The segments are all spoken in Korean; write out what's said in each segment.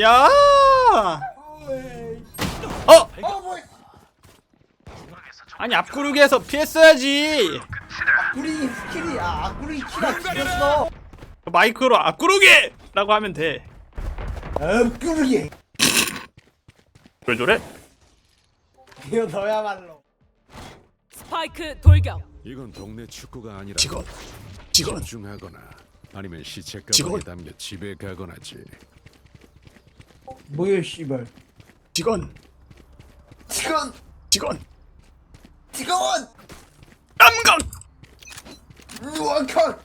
야! 어! 아니 앞구르기에서 피했어야지. 우리 스킬이야. 악구리 키가 죽였어. 마이크로 앞구르기라고 하면 돼. 악구리. 왜 저래? 이거 너야말로. 스파이크 돌격. 이건 동네 축구가 아니라 직원, 직원, 집중하거나 아니면 시체 직원. 가방에 담겨 집에 가거나지. 뭐야 씨발. 직원, 직원. 직원. 직원. 남강. 우와컷.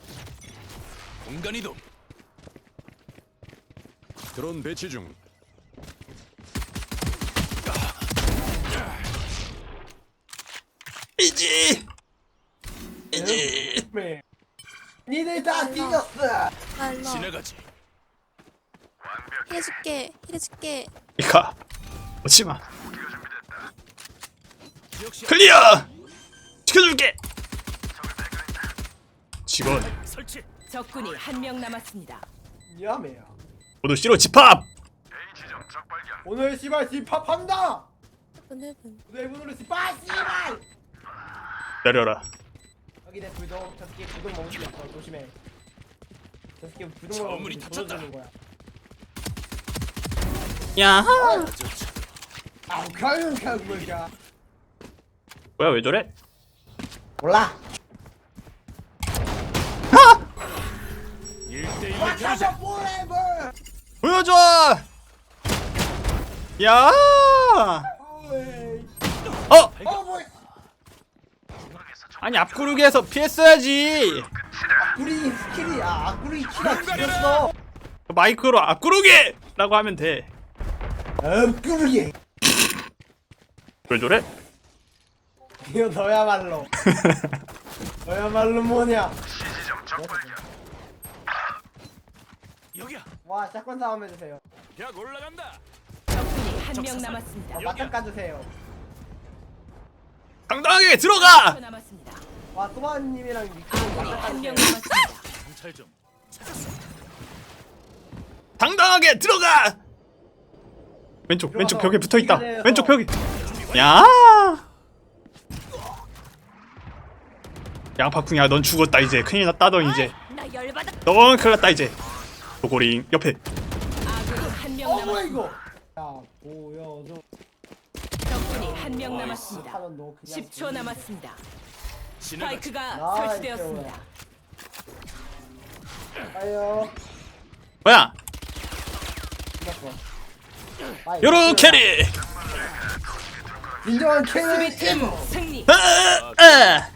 공간 이동. 드론 배치 중. 이지. 이지. 네. 니들 다. 말로 지나가지. 해줄게 해줄게 이카. 오지 마. 클리어. 지켜줄게. 직원. 설치. 적군이 한 명 남았습니다. 미안해요. 모두 C로 집합. 오늘 씨발 집합한다. 오늘은 오늘 오늘 씨발 씨발. 내려라. 여기 내 불독 저 새끼 불독 먹을 수 있어 조심해. 저 새끼 불독 먹으면 저물이. 주는 거야. 야. 아우 가요 가요 뭐야. 뭐야 왜 저래? 몰라. 1대1로 와카샤 포레버. 보여줘. 야. 어. 아니 앞구르기에서 피했어야지. 우리 스킬이야. 악구리 키가 죽였어. 마이크로 앞구르기 라고 하면 돼. 악구리. 왜 저래? 이거 너야말로. 너야말로 뭐냐? 여기야. 와 샷건 싸움 해주세요. 벽 올라간다. 적군이 한 명 남았습니다. 와 맞짱 까주세요. 당당하게 들어가. 10초 남았습니다. 와 소마님이랑 미키 아군이 맞짱 한명 까주세요. 남았습니다. 경찰 좀. 당당하게 들어가. 왼쪽 왼쪽 벽에 붙어 있다. 왼쪽 벽에. 야. 양파쿵이야 넌 죽었다 이제 큰일 났다 너 이제 나 열받아. 넌 큰일 났다 이제 도고링 옆에 아군이 한명 어 뭐야 남았습니다. 이거? 야 보여줘. 적군이 한 명 남았습니다. 하는 너 그냥 10초 남았습니다. 스파이크가 나이스. 설치되었습니다. 가요. 뭐야 죽었어. 아, 요런 이거 캐리 진정한 캐리. 승리. 아, 아.